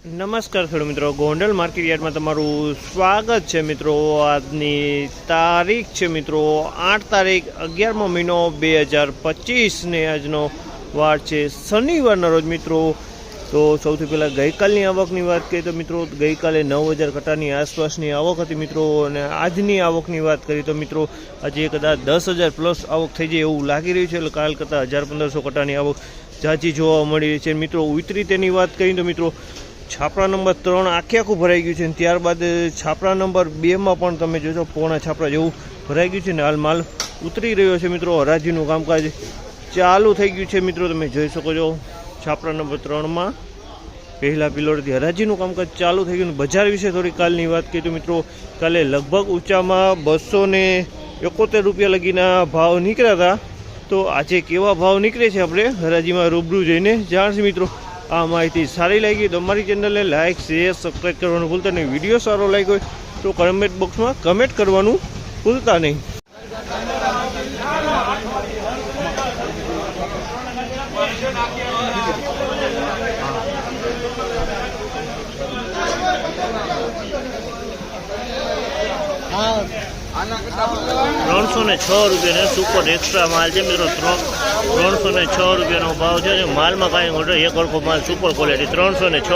નમસ્કાર ખેડૂત મિત્રો, ગોંડલ માર્કેટ તમારું સ્વાગત છે મિત્રો. આજની તારીખ છે મિત્રો, આઠ તારીખ અગિયારમો મહિનો બે હજાર પચીસને આજનો વાર છે શનિવારના રોજ મિત્રો. તો સૌથી પહેલાં ગઈકાલની આવકની વાત કરીએ તો મિત્રો, ગઈકાલે નવ હજાર કટાની આસપાસની આવક હતી મિત્રો અને આજની આવકની વાત કરીએ તો મિત્રો, આજે કદાચ દસ હજાર પ્લસ આવક થઈ જાય એવું લાગી રહ્યું છે. એટલે કાલ કરતાં હજાર પંદરસો કટાની આવક ઝાઝી જોવા મળી રહી છે. મિત્રો, ઉતરી તેની વાત કરીએ તો મિત્રો છાપરા નંબર ત્રણ આખે આખું ભરાઈ ગયું છે અને ત્યારબાદ છાપરા નંબર બેમાં પણ તમે જોશો પોણા છાપરા જેવું ભરાઈ ગયું છે ને હાલ માલ ઉતરી રહ્યો છે મિત્રો હરાજીનું કામકાજ. ચાલુ થઈ ગયું છે મિત્રો, તમે જોઈ શકો છો છાપરા નંબર ત્રણમાં પહેલા પિલોડથી હરાજીનું કામકાજ ચાલુ થઈ ગયું બજાર વિશે થોડી કાલની વાત કરીએ તો મિત્રો, કાલે લગભગ ઊંચામાં બસો ને એકોતેર રૂપિયા લગીના ભાવ નીકળ્યા હતા. તો આજે કેવા ભાવ નીકળે છે આપણે હરાજીમાં રૂબરૂ જઈને જાણશે મિત્રો. આ માહિતી સારી લાગી તો અમારી ચેનલને લાઇક શેર સબસ્ક્રાઈબ કરવાનું ભૂલતા નહીં. વીડિયો સારો લાગ્યો હોય તો કમેન્ટ બોક્સમાં કમેન્ટ કરવાનું ભૂલતા નહીં. ત્રણસો ને છ રૂપિયાનો સુપર એક્સ્ટ્રા માલ છે મિત્રો. ત્રણ ત્રણસો ને છ રૂપિયાનો ભાવ છે માલમાં કાંઈ ઓર્ડર, એક અડખો માલ સુપર ક્વોલિટી ત્રણસો ને છ.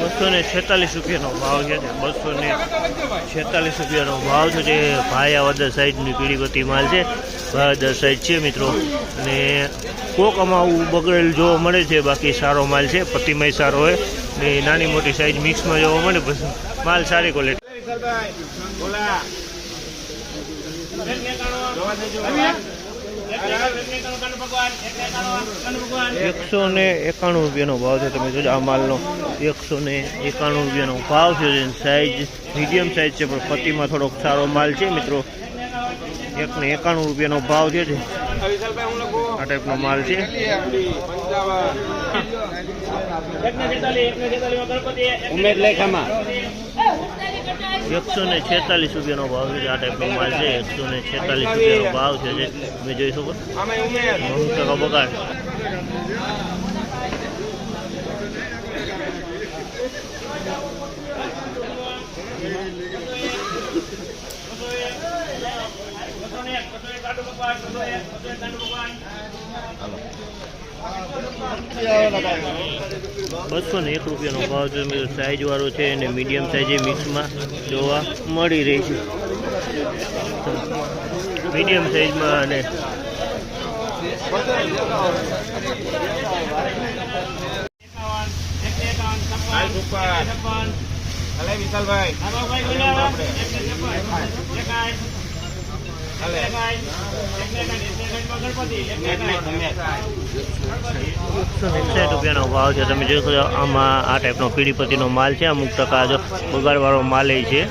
બસો ને છેતાલીસ રૂપિયાનો ભાવ છે બસો ને છેતાલીસ રૂપિયાનો ભાવ છે જે ભાયાવદર સાઈડની પીડીપતિ માલ છે. ભાયાવદર સાઈડ છે મિત્રો. અને કોક આવું બગડેલ જોવા મળે છે, બાકી સારો માલ છે, પતિમય સારો હોય ને નાની મોટી સાઈઝ મિક્સમાં જોવા મળે માલ સારી ક્વોલિટી એકસો ને એકાણું રૂપિયાનો ભાવ છે તમે જોજો આ માલનો. એકસો ને એકાણું રૂપિયાનો ભાવ છે સાઈઝ મીડિયમ સાઈઝ છે પણ પતિમાં થોડોક સારો માલ છે મિત્રો. એક ને એકાણું રૂપિયાનો ભાવ છે છે આ ટાઈપનો માલ છે. ઉમેદ લેખામાં. એકસો ને છેતાલીસ રૂપિયાનો ભાવ છે. આ ટાઈપનો માલ છે. એકસો ને છેતાલીસ રૂપિયાનો ભાવ છે જે તમે જોઈ શકો અમુક ટકા બગાડ બસો ને એક રૂપિયાનો ભાવ છે મિત્રો સાઇઝવાળો છે અને મીડિયમ સાઈઝ મિક્સમાં જોવા મળી રહી છે. મીડિયમ સાઈઝમાં અને વિશાલભાઈ. એકસાઠ રૂપિયાનો ભાવ છે. તમે જોઈ શકો આમાં આ ટાઈપનો પીડીપતિનો માલ છે. અમુક ટકા જો બગાડવાળો માલ એ છે.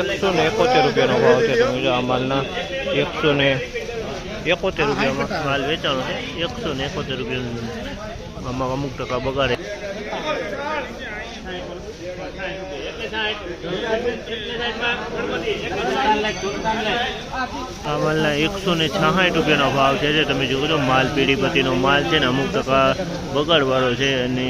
એકસો ને એકોતેર રૂપિયાનો ભાવ છે. તમે જો આ માલના એકસો ને એકોતેર રૂપિયામાં માલ વેચાણો છે. એકસો ને એકોતેર રૂપિયા આમાં અમુક ટકા બગાડે. આ માલના એકસો ને છાસઠ રૂપિયાનો ભાવ છે. જે તમે જુઓ છો માલ પીડીપતિનો માલ છે ને અમુક ટકા બગાડવાળો છે અને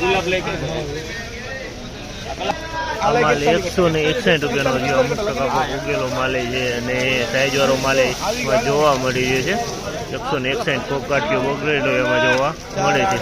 ગુલાબ લઈ માલ એકસો ને એકસાઠ રૂપિયાનો છે અમુક ટકા ઉગેલો માલે છે અને સાઈઝવાળો માલે એમાં જોવા મળી રહ્યો છે. એકસો ને એકસાઠ કોકાટ કાટકીઓ બગડેલો એમાં જોવા મળે છે.